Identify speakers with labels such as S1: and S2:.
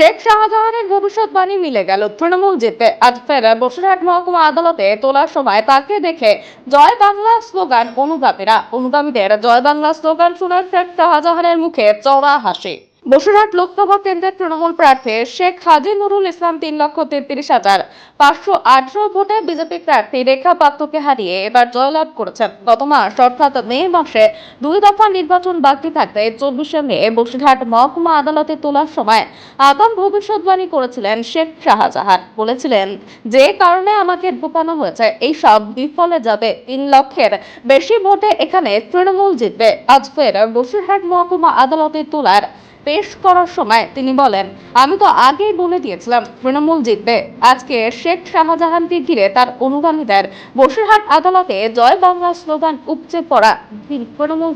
S1: শেখ শাহজাহানের ভবিষ্যৎবাণী মিলে গেল। তৃণমূল জিতে। আজ ফের বসিরহাট মহকুমা আদালতে তোলার সময় তাকে দেখে জয় বাংলা স্লোগান অনুগামীরা। অনুগামীদের জয় বাংলা স্লোগান শুনে শেখ শাহজাহানের মুখে চড়া হাসি। বসিরহাট লোকসভা কেন্দ্রের তৃণমূল প্রার্থী শেখ হাজি নুরুল ইসলাম তিন লক্ষ তেত্রিশ হাজার পাঁচশো আঠারো ভোটে বিজেপি প্রার্থী রেখা পাত্রকে হারিয়ে এবার জয়লাভ করেছেন। গত মাস, অর্থাৎ মে মাসে দুই দফা নির্বাচন বাকি থাকতে চব্বিশে মে বসিরহাট মহকুমা আদালতে তোলার সময় আগাম ভবিষ্যৎবাণী করেছিলেন শেখ শাহজাহান। বলেছিলেন, যে কারণে আমাকে ঢুকানো হয়েছে, এই সব বিফলে যাবে তিন লক্ষের বেশি ভোটে এখানে তৃণমূল জিতবে। আজ ফের বসিরহাট মহকুমা আদালতে তোলার পেশ করার সময় তিনি বলেন, আমি তো আগেই বলে দিয়েছিলাম, তৃণমূল জিতবে। আজকে শেখ শাহজাহানকে ঘিরে তার অনুগামীদের বসিরহাট আদালতে জয় বাংলা স্লোগান উপচে পড়া তৃণমূল